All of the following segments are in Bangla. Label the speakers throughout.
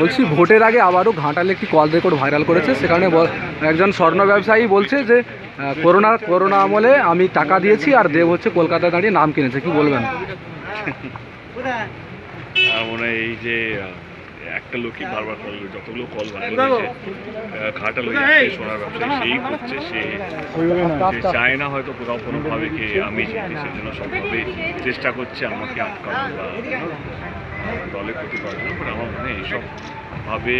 Speaker 1: বলছি ভোটের আগে আবারও ঘাটালে একটি কল রেকর্ড ভাইরাল করেছে। সেখানে একজন স্বর্ণ ব্যবসায়ী বলছে যে করোনা করোনা আমলে আমি টাকা দিয়েছি আর দেব হচ্ছে কলকাতায় দাঁড়িয়ে নাম কিনেছে। কি বলবেন?
Speaker 2: এই যে একটা লোকই বারবার কল যতগুলো কল বানিয়েছে ঘাটা লোক সোনার ব্যবসায়ী সেই করছে সে চায় না হয়তো কোথাও কোনোভাবে কে আমি জিতি সেজন্য সবভাবে চেষ্টা করছে আমাকে আটকানো বা আহ, দলে ক্ষতি করার জন্য বাট আমার মনে হয় এইসব ভাবে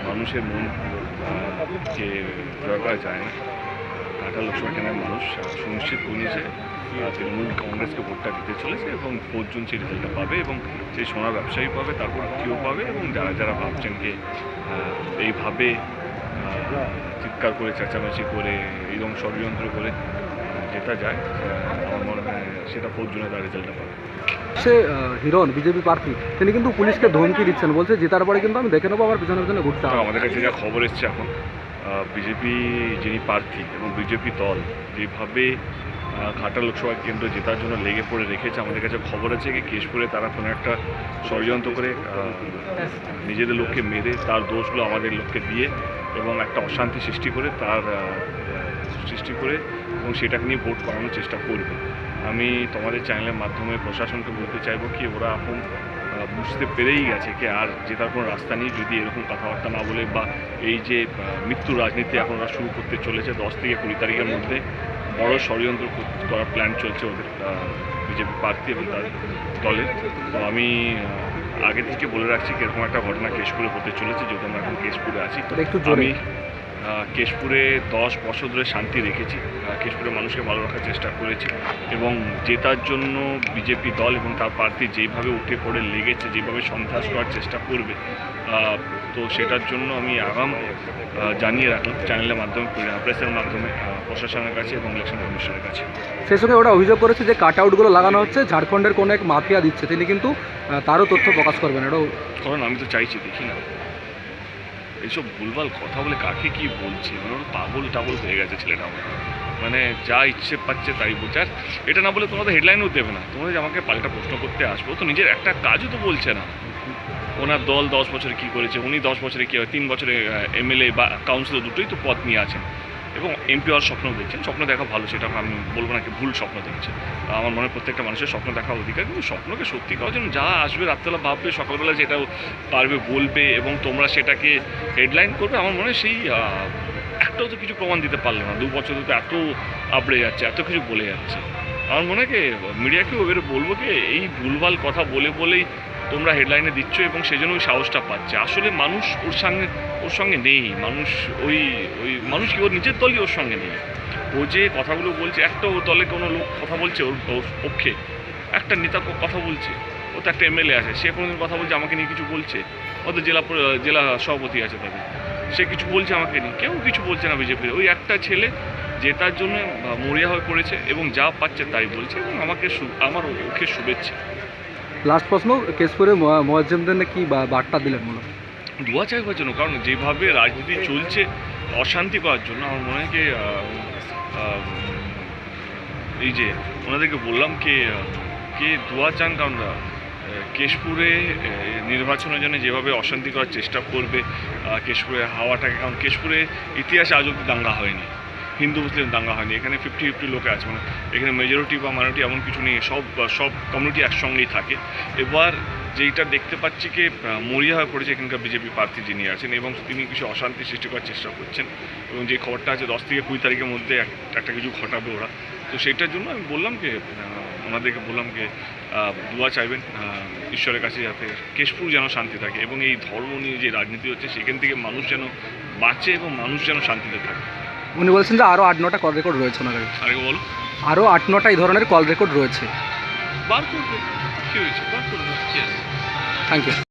Speaker 2: মানুষের মন কে জয় করা যায় না ঘাটা লোকসভা কেন্দ্রের মানুষ সুনিশ্চিত আহ, তৃণমূল কংগ্রেসকে ভোটটা দিতে চলেছে এবং ভোট জুন সেই রেজাল্টটা পাবে এবং সেই সোনার ব্যবসায়ী পাবে তারপর কেউ পাবে এবং যারা যারা ভাবছেন যে এইভাবে চিৎকার করে চেঁচামেচি করে এইরকম ষড়যন্ত্র করে যেটা যায় আমার সেটা ভোট জুনে তার রেজাল্টটা পাবে
Speaker 1: সে হিরণ বিজেপি প্রার্থী তিনি কিন্তু পুলিশকে ধমকি দিচ্ছেন বলছে জেতার পরে কিন্তু আমি দেখে নেব আবার পিছনে পিছনে ঘুরতে হবে
Speaker 2: আমাদের কাছে যা খবর এসছে এখন বিজেপি যিনি প্রার্থী এবং বিজেপি দল যেভাবে ঘাটা লোকসভা কেন্দ্র জেতার জন্য লেগে পড়ে রেখেছে আমাদের কাছে খবর আছে কি কেশপুরে তারা কোনো একটা ষড়যন্ত্র করে নিজেদের লোককে মেরে তার দোষগুলো আমাদের লোককে দিয়ে এবং একটা অশান্তি সৃষ্টি করে তার সৃষ্টি করে এবং সেটাকে নিয়ে ভোট করানোর চেষ্টা করবে। আমি তোমাদের চ্যানেলের মাধ্যমে প্রশাসনকে বলতে চাইব কি ওরা এখন বুঝতে পেরেই গেছে কি আর জেতার কোনো রাস্তা নেই যদি এরকম কথাবার্তা না বলে বা এই যে মৃত্যু রাজনীতি এখন ওরা শুরু করতে চলেছে দশ থেকে কুড়ি তারিখের মধ্যে বড় ষড়যন্ত্র কর- করার প্ল্যান চলছে ওদের বিজেপি প্রার্থী এবং তার দলের। তো আমি আগে থেকে বলে রাখছি কি এরকম একটা ঘটনা কেশপুরে হতে চলেছে যদি আমরা এখন কেশপুরে আছি। আমি কেশপুরে দশ বছর ধরে শান্তি রেখেছি। আহ, কেশপুরের মানুষকে ভালো রাখার চেষ্টা করেছি এবং জেতার জন্য বিজেপি দল এবং তার প্রার্থী যেইভাবে উঠে পড়ে লেগেছে যেভাবে সন্ত্রাস করার চেষ্টা করবে তো সেটার জন্য আমি আগাম জানিয়ে রাখলাম চ্যানেলের মাধ্যমে প্রেসের মাধ্যমে প্রশাসনের কাছে এবং ইলেকশন কমিশনের কাছে।
Speaker 1: সেই সঙ্গে ওরা অভিযোগ করেছে যে কাট আউটগুলো লাগানো হচ্ছে ঝাড়খণ্ডের কোনো এক মাফিয়া দিচ্ছে। তিনি কিন্তু তারও তথ্য প্রকাশ করবেন। এটাও
Speaker 2: কারণ আমি তো চাইছি দেখি না। এইসব ভুলভাল কথা বলে কাকে কি বলছে? মানে পাগল টাগল হয়ে গেছে ছেলেটা আমার। মানে যা ইচ্ছে পাচ্ছে তাই বলছে। আর এটা না বলে তোমাদের হেডলাইনও দেবে না। তোমরা যে আমাকে পাল্টা প্রশ্ন করতে আসব, তো নিজের একটা কাজও তো বলছে না। ওনার দল দশ বছরে কি করেছে? উনি দশ বছরে কী হয়? তিন বছরে এমএলএ বা কাউন্সিলর দুটোই তো পদ নিয়ে আছেন। এবং এমপি হওয়ার স্বপ্ন দেখছেন। স্বপ্ন দেখা ভালো, সেটা আমি বলব না কি ভুল স্বপ্ন দেখছে। আমার মনে প্রত্যেকটা মানুষের স্বপ্ন দেখা অধিকার, কিন্তু স্বপ্নকে সত্যি করার জন্য যা আসবে রাত্রেবেলা ভাববে, সকালবেলা যেটা পারবে বলবে এবং তোমরা সেটাকে হেডলাইন করবে, আমার মনে হয় সেই একটাও তো কিছু প্রমাণ দিতে পারল না। দু বছর তো এত আবড়ে যাচ্ছে, এত কিছু বলে যাচ্ছে। আমার মনে হয় মিডিয়াকেও এবারে বলব কি, এই ভুলভাল কথা বলে বলেই তোমরা হেডলাইনে দিচ্ছ এবং সেই জন্য ওই সাহসটা পাচ্ছে। আসলে মানুষ ওর সঙ্গে ওর সঙ্গে নেই। মানুষ ওই ওই, মানুষ কি ওর নিজের দলই ওর সঙ্গে নেই? ও যে কথাগুলো বলছে, একটা ও দলে কোনো লোক কথা বলছে ওর পক্ষে। একটা নেতা কথা বলছে। ও তো একটা এমএলএ আছে। সে কোনোদিন কথা বলছে, আমাকে নিয়ে কিছু বলছে? ও তো জেলা জেলা সভাপতি আছে তাদের সে কিছু বলছে আমাকে নিয়ে? কেউ কিছু বলছে না বিজেপির। ওই একটা ছেলে জেতার জন্য মরিয়া হয়ে পড়েছে এবং যা পাচ্ছে তাই বলছে এবং আমাকে আমার ওকে শুভেচ্ছা।
Speaker 1: লাস্ট প্রশ্ন কেশপুরে মহাজমদের কি বার্তা দিলেন মূলত?
Speaker 2: দোয়া চাইবার জন্য কারণ যেভাবে রাজনীতি চলছে অশান্তি করার জন্য আমার মনে হয় আহ, এই যে ওনাদেরকে বললাম কে কে দোয়া চান কারণ কেশপুরে নির্বাচনের জন্য যেভাবে অশান্তি করার চেষ্টা করবে কেশপুরে হাওয়াটাকে কারণ কেশপুরে ইতিহাসে আজ অব্দি দাঙ্গা হয়নি। হিন্দু মুসলিম দাঙ্গা হয়নি। এখানে ফিফটি ফিফটি লোকে আছে। মানে এখানে মেজরিটি বা মাইনরিটি এমন কিছু নেই। সব সব কমিউনিটি একসঙ্গেই থাকে। এবার যেইটা দেখতে পাচ্ছি কি মরিয়া হয়ে পড়েছে এখানকার বিজেপি প্রার্থী যিনি আছেন এবং তিনি কিছু অশান্তি সৃষ্টি করার চেষ্টা করছেন এবং যে খবরটা আছে দশ থেকে কুড়ি তারিখের মধ্যে এক- একটা কিছু ঘটাবে ওরা। তো সেইটার জন্য আমি বললাম যে আহ, ওনাদেরকে বললাম যে দোয়া চাইবেন ঈশ্বরের কাছে যাতে কেশপুর যেন শান্তি থাকে এবং এই ধর্ম নিয়ে যে রাজনীতি হচ্ছে সেখান থেকে মানুষ যেন বাঁচে এবং মানুষ যেন শান্তিতে থাকে।
Speaker 1: উনি বলছেন যে আরও আট নটা কল রেকর্ড রয়েছে ওনার কাছে
Speaker 2: বলো।
Speaker 1: আরও আট নটা এই ধরনের কল রেকর্ড রয়েছে।
Speaker 2: বার করবে কী হয়েছে? বার করবে
Speaker 1: থ্যাংক ইউ